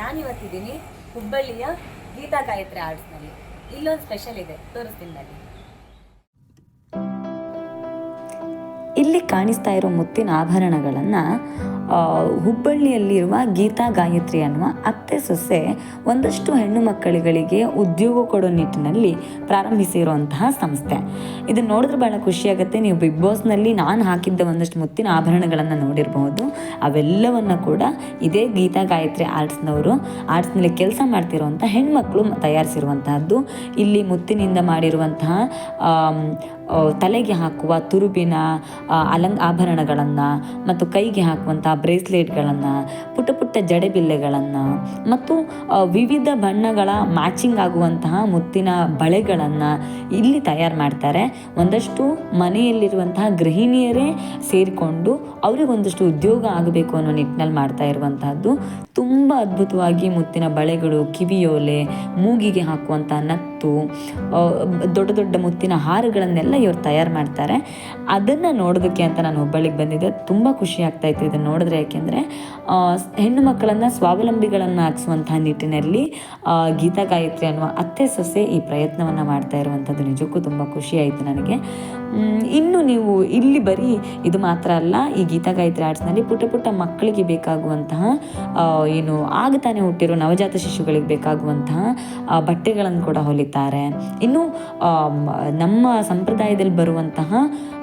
ನಾನಿವತ್ತಿದ್ದೀನಿ ಹುಬ್ಬಳ್ಳಿಯ ಗೀತಾ ಗಾಯತ್ರಿ ಆರ್ಟ್ಸ್ನಲ್ಲಿ. ಇಲ್ಲೊಂದು ಸ್ಪೆಷಲ್ ಇದೆ, ತೋರಿಸ್ತೀನಿ ಬನ್ನಿ. ಇಲ್ಲಿ ಕಾಣಿಸ್ತಾ ಇರೋ ಮುತ್ತಿನ ಆಭರಣಗಳನ್ನು ಹುಬ್ಬಳ್ಳಿಯಲ್ಲಿರುವ ಗೀತಾ ಗಾಯತ್ರಿ ಅನ್ನುವ ಅತ್ತೆ ಸೊಸೆ ಒಂದಷ್ಟು ಹೆಣ್ಣು ಮಕ್ಕಳುಗಳಿಗೆ ಉದ್ಯೋಗ ಕೊಡೋ ನಿಟ್ಟಿನಲ್ಲಿ ಪ್ರಾರಂಭಿಸಿರುವಂತಹ ಸಂಸ್ಥೆ. ಇದನ್ನು ನೋಡಿದ್ರೆ ಭಾಳ ಖುಷಿಯಾಗುತ್ತೆ ನೀವು ಬಿಗ್ ಬಾಸ್ನಲ್ಲಿ ನಾನು ಹಾಕಿದ್ದ ಒಂದಷ್ಟು ಮುತ್ತಿನ ಆಭರಣಗಳನ್ನು ನೋಡಿರಬಹುದು ಅವೆಲ್ಲವನ್ನು ಕೂಡ ಇದೇ ಗೀತಾ ಗಾಯತ್ರಿ ಆರ್ಟ್ಸ್ನವರು ಆರ್ಟ್ಸ್ನಲ್ಲಿ ಕೆಲಸ ಮಾಡ್ತಿರುವಂಥ ಹೆಣ್ಮಕ್ಳು ತಯಾರಿಸಿರುವಂತಹದ್ದು. ಇಲ್ಲಿ ಮುತ್ತಿನಿಂದ ಮಾಡಿರುವಂತಹ ತಲೆಗೆ ಹಾಕುವ ತುರುಬಿನ ಅಲಂಗ ಆಭರಣಗಳನ್ನು ಮತ್ತು ಕೈಗೆ ಹಾಕುವಂಥ ಬ್ರೇಸ್ಲೇಟ್ಗಳನ್ನು, ಪುಟ್ಟ ಪುಟ್ಟ ಜಡೆಬಿಲ್ಲೆಗಳನ್ನು ಮತ್ತು ವಿವಿಧ ಬಣ್ಣಗಳ ಮ್ಯಾಚಿಂಗ್ ಆಗುವಂತಹ ಮುತ್ತಿನ ಬಳೆಗಳನ್ನು ಇಲ್ಲಿ ತಯಾರು ಮಾಡ್ತಾರೆ. ಒಂದಷ್ಟು ಮನೆಯಲ್ಲಿರುವಂತಹ ಗೃಹಿಣಿಯರೇ ಸೇರಿಕೊಂಡು ಅವರಿಗೊಂದಷ್ಟು ಉದ್ಯೋಗ ಆಗಬೇಕು ಅನ್ನೋ ನಿಟ್ಟಿನಲ್ಲಿ ಮಾಡ್ತಾ ಇರುವಂತಹದ್ದು. ತುಂಬ ಅದ್ಭುತವಾಗಿ ಮುತ್ತಿನ ಬಳೆಗಳು, ಕಿವಿಯೋಲೆ, ಮೂಗಿಗೆ ಹಾಕುವಂಥ ನತ್ತು ಆ, ದೊಡ್ಡ ದೊಡ್ಡ ಮುತ್ತಿನ ಹಾರಗಳನ್ನೆಲ್ಲ ಇವ್ರು ತಯಾರು ಮಾಡ್ತಾರೆ. ಅದನ್ನು ನೋಡೋದಕ್ಕೆ ಅಂತ ನಾನು ಹುಬ್ಬಳ್ಳಿಗೆ ಬಂದಿದ್ದೆ. ತುಂಬ ಖುಷಿ ಆಗ್ತಾ ಇತ್ತು ಇದನ್ನು ನೋಡಿದ್ರೆ. ಯಾಕೆಂದರೆ ಹೆಣ್ಣು ಮಕ್ಕಳನ್ನು ಸ್ವಾವಲಂಬಿಗಳನ್ನು ಹಾಕಿಸುವಂತಹ ನಿಟ್ಟಿನಲ್ಲಿ ಗೀತಾ ಗಾಯತ್ರಿ ಅನ್ನುವ ಅತ್ತೆ ಸೊಸೆ ಈ ಪ್ರಯತ್ನವನ್ನು ಮಾಡ್ತಾ ಇರುವಂಥದ್ದು ನಿಜಕ್ಕೂ ತುಂಬ ಖುಷಿಯಾಯಿತು ನನಗೆ. ಇನ್ನು ನೀವು ಇಲ್ಲಿ ಬರೀ ಇದು ಮಾತ್ರ ಅಲ್ಲ ಈ ಗೀತಾ ಗಾಯತ್ರಿ ಆರ್ಟ್ಸ್ನಲ್ಲಿ ಪುಟ್ಟ ಪುಟ್ಟ ಮಕ್ಕಳಿಗೆ ಬೇಕಾಗುವಂತಹ ಏನು ಆಗ ತಾನೇ ಹುಟ್ಟಿರೋ ನವಜಾತ ಶಿಶುಗಳಿಗೆ ಬೇಕಾಗುವಂತಹ ಬಟ್ಟೆಗಳನ್ನು ಕೂಡ ಹೊಲಿತಾರೆ ಇನ್ನು ನಮ್ಮ ಸಂಪ್ರದಾಯದಲ್ಲಿ ಬರುವಂತಹ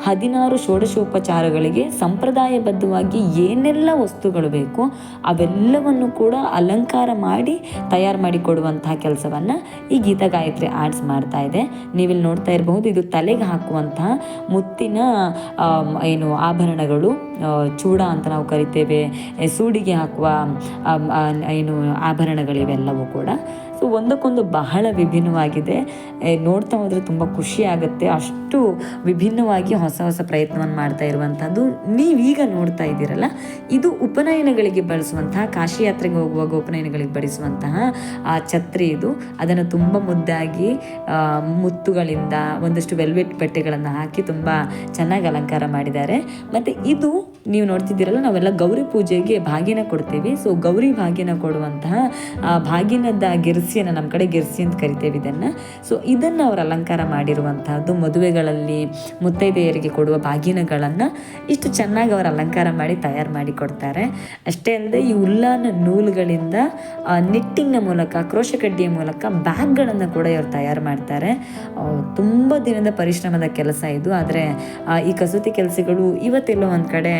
ಹದಿನಾರು ಷೋಡಶೋಪಚಾರಗಳಿಗೆ ಸಂಪ್ರದಾಯಬದ್ಧವಾಗಿ ಏನೆಲ್ಲ ವಸ್ತುಗಳು ಬೇಕು, ಅವೆಲ್ಲವನ್ನು ಕೂಡ ಅಲಂಕಾರ ಮಾಡಿ ತಯಾರು ಮಾಡಿ ಕೊಡುವಂತಹ ಕೆಲಸವನ್ನು ಈ ಗೀತಾ ಗಾಯತ್ರಿ ಆರ್ಟ್ಸ್ ಮಾಡ್ತಾ ಇದೆ. ನೀವಿಲ್ಲಿ ನೋಡ್ತಾ ಇರಬಹುದು, ಇದು ತಲೆಗೆ ಹಾಕುವಂತಹ ಮುತ್ತಿನ ಏನು ಆಭರಣಗಳು ಚೂಡ ಅಂತ ನಾವು ಕರಿತೇವೆ ಸೂಡಿಗೆ ಹಾಕುವ ಏನು ಆಭರಣಗಳಿವೆಲ್ಲವೂ ಕೂಡ. ಸೊ ಒಂದಕ್ಕೊಂದು ಬಹಳ ವಿಭಿನ್ನವಾಗಿದೆ. ನೋಡ್ತಾ ಹೋದರೆ ತುಂಬ ಖುಷಿ ಆಗುತ್ತೆ. ಅಷ್ಟು ವಿಭಿನ್ನವಾಗಿ ಹೊಸ ಹೊಸ ಪ್ರಯತ್ನವನ್ನು ಮಾಡ್ತಾ ಇರುವಂಥದ್ದು ನೀವೀಗ ನೋಡ್ತಾ ಇದ್ದೀರಲ್ಲ? ಇದು ಉಪನಯನಗಳಿಗೆ ಬಳಸುವಂತಹ ಕಾಶಿ ಯಾತ್ರೆಗೆ ಹೋಗುವಾಗ ಉಪನಯನಗಳಿಗೆ ಬಳಸುವಂತಹ ಆ ಛತ್ರಿ ಇದು. ಅದನ್ನು ತುಂಬ ಮುದ್ದಾಗಿ ಮುತ್ತುಗಳಿಂದ ಒಂದಷ್ಟು ವೆಲ್ವೆಟ್ ಬಟ್ಟೆಗಳನ್ನು ಹಾಕಿ ತುಂಬ ಚೆನ್ನಾಗಿ ಅಲಂಕಾರ ಮಾಡಿದ್ದಾರೆ. ಮತ್ತು ಇದು ನೀವು ನೋಡ್ತಿದ್ದೀರಲ್ಲ ನಾವೆಲ್ಲ ಗೌರಿ ಪೂಜೆಗೆ ಭಾಗ್ಯನ ಕೊಡ್ತೇವೆ. ಸೊ ಗೌರಿ ಭಾಗ್ಯನ ಕೊಡುವಂತಹ ಆ, ಭಾಗ್ಯನದ ಗಿರ್ಸಿಯನ್ನು ನಮ್ಮ ಕಡೆ ಗಿರ್ಸಿ ಅಂತ ಕರಿತೇವೆ ಇದನ್ನು. ಸೊ ಇದನ್ನು ಅವರು ಅಲಂಕಾರ ಮಾಡಿರುವಂತಹದ್ದು ಮದುವೆಗಳಲ್ಲಿ ಮುತ್ತೈದೆಯರಿಗೆ ಕೊಡುವ ಭಾಗ್ಯನಗಳನ್ನು ಇಷ್ಟು ಚೆನ್ನಾಗಿ ಅವರು ಅಲಂಕಾರ ಮಾಡಿ ತಯಾರು ಮಾಡಿ ಕೊಡ್ತಾರೆ. ಅಷ್ಟೇ ಅಲ್ಲದೆ ಈ ಉಲ್ಲಾನ ನೂಲುಗಳಿಂದ ನಿಟ್ಟಿಂಗ್ನ ಮೂಲಕ ಕ್ರೋಶಕಡ್ಡಿಯ ಮೂಲಕ ಬ್ಯಾಗ್ಗಳನ್ನು ಕೂಡ ಇವರು ತಯಾರು ಮಾಡ್ತಾರೆ. ತುಂಬ ದಿನದ ಪರಿಶ್ರಮದ ಕೆಲಸ ಇದು. ಆದರೆ ಈ ಕಸೂತಿ ಕೆಲಸಗಳು ಇವತ್ತೆಲ್ಲೋ ಒಂದು ಕಡೆ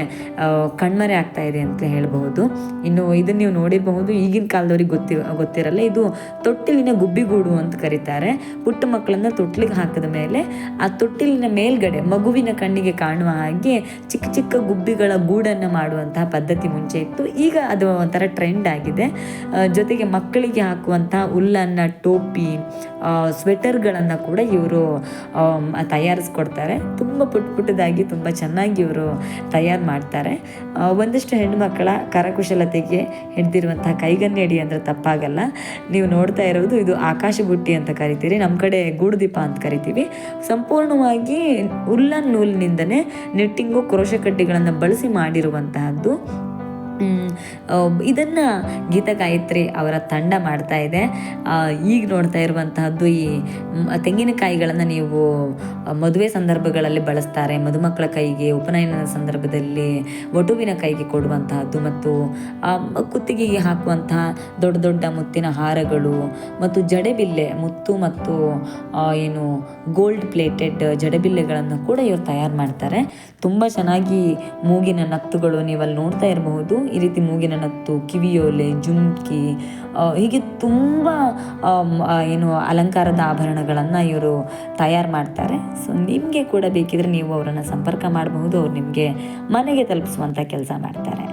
ಕಣ್ಮರೆ ಆಗ್ತಾ ಇದೆ ಅಂತ ಹೇಳಬಹುದು. ಇನ್ನು ಇದನ್ನು ನೀವು ನೋಡಿರಬಹುದು, ಈಗಿನ ಕಾಲದವ್ರಿಗೆ ಗೊತ್ತಿ, ಗೊತ್ತಿರಲ್ಲ, ಇದು ತೊಟ್ಟಿಲಿನ ಗುಬ್ಬಿಗೂಡು ಅಂತ ಕರೀತಾರೆ. ಪುಟ್ಟ ಮಕ್ಕಳನ್ನ ತೊಟ್ಟಿಲಿಗೆ ಹಾಕಿದ ಮೇಲೆ ಆ ತೊಟ್ಟಿಲಿನ ಮೇಲ್ಗಡೆ ಮಗುವಿನ ಕಣ್ಣಿಗೆ ಕಾಣುವ ಹಾಗೆ ಚಿಕ್ಕ ಚಿಕ್ಕ ಗುಬ್ಬಿಗಳ ಗೂಡನ್ನು ಮಾಡುವಂತಹ ಪದ್ಧತಿ ಮುಂಚೆ ಇತ್ತು. ಈಗ ಅದು ಒಂಥರ ಟ್ರೆಂಡ್ ಆಗಿದೆ. ಜೊತೆಗೆ ಮಕ್ಕಳಿಗೆ ಹಾಕುವಂತಹ ಹುಲ್ಲನ್ನು ಟೋಪಿ ಸ್ವೆಟರ್ಗಳನ್ನು ಕೂಡ ಇವರು ತಯಾರಿಸ್ಕೊಡ್ತಾರೆ. ತುಂಬ ಪುಟ್ಟ ಪುಟ್ಟದಾಗಿ ತುಂಬ ಚೆನ್ನಾಗಿ ಇವರು ತಯಾರು ಮಾಡ್ತಾರೆ. ಒಂದಿಷ್ಟು ಹೆಣ್ಮಕ್ಕಳ ಕರಕುಶಲತೆಗೆ ಹಿಡ್ದಿರುವಂತಹ ಕೈಗನ್ನಡಿ ಅಂದರೆ ತಪ್ಪಾಗಲ್ಲ. ನೀವು ನೋಡ್ತಾ ಇರೋದು ಇದು ಆಕಾಶ ಬುಟ್ಟಿ ಅಂತ ಕರಿತೀರಿ ನಮ್ಮ ಕಡೆ ಗೂಡುದೀಪ ಅಂತ ಕರಿತೀವಿ. ಸಂಪೂರ್ಣವಾಗಿ ಉಲ್ಲನ್ ನೂಲಿನಿಂದನೇ ನಿಟ್ಟಿಂಗು ಕ್ರೋಶಕಡ್ಡಿಗಳನ್ನು ಬಳಸಿ ಮಾಡಿರುವಂತಹದ್ದು. ಇದನ್ನ ಗೀತಾ ಗಾಯತ್ರಿ ಅವರ ತಂಡ ಮಾಡ್ತಾ ಇದೆ. ಈಗ ನೋಡ್ತಾ ಇರುವಂತಹದ್ದು ಈ ತೆಂಗಿನಕಾಯಿಗಳನ್ನು ನೀವು ಮದುವೆ ಸಂದರ್ಭಗಳಲ್ಲಿ ಬಳಸ್ತಾರೆ. ಮದುಮಕ್ಕಳ ಕೈಗೆ ಉಪನಯನದ ಸಂದರ್ಭದಲ್ಲಿ ವಟುವಿನ ಕೈಗೆ ಕೊಡುವಂತಹದ್ದು ಮತ್ತು ಕುತ್ತಿಗೆಗೆ ಹಾಕುವಂತಹ ದೊಡ್ಡ ದೊಡ್ಡ ಮುತ್ತಿನ ಹಾರಗಳು ಮತ್ತು ಜಡೆಬಿಲ್ಲೆ, ಮುತ್ತು ಮತ್ತು ಏನು ಗೋಲ್ಡ್ ಪ್ಲೇಟೆಡ್ ಜಡೆಬಿಲ್ಲೆಗಳನ್ನು ಕೂಡ ಇವರು ತಯಾರು ಮಾಡ್ತಾರೆ. ತುಂಬ ಚೆನ್ನಾಗಿ ಮೂಗಿನ ನತ್ತುಗಳು ನೀವಲ್ಲಿ ನೋಡ್ತಾ ಇರಬಹುದು. ಈ ರೀತಿ ಮೂಗಿನ ನತ್ತು ಕಿವಿಯೋಲೆ ಜುಮ್ಕಿ ಹೀಗೆ ತುಂಬ ಏನು ಅಲಂಕಾರದ ಆಭರಣಗಳನ್ನು ಇವರು ತಯಾರು ಮಾಡ್ತಾರೆ. ಸೊ ನಿಮಗೆ ಕೂಡ ಬೇಕಿದ್ರೆ ನೀವು ಅವರನ್ನು ಸಂಪರ್ಕ ಮಾಡಬಹುದು. ಅವ್ರು ನಿಮಗೆ ಮನೆಗೆ ತಲುಪಿಸುವಂಥ ಕೆಲಸ ಮಾಡ್ತಾರೆ.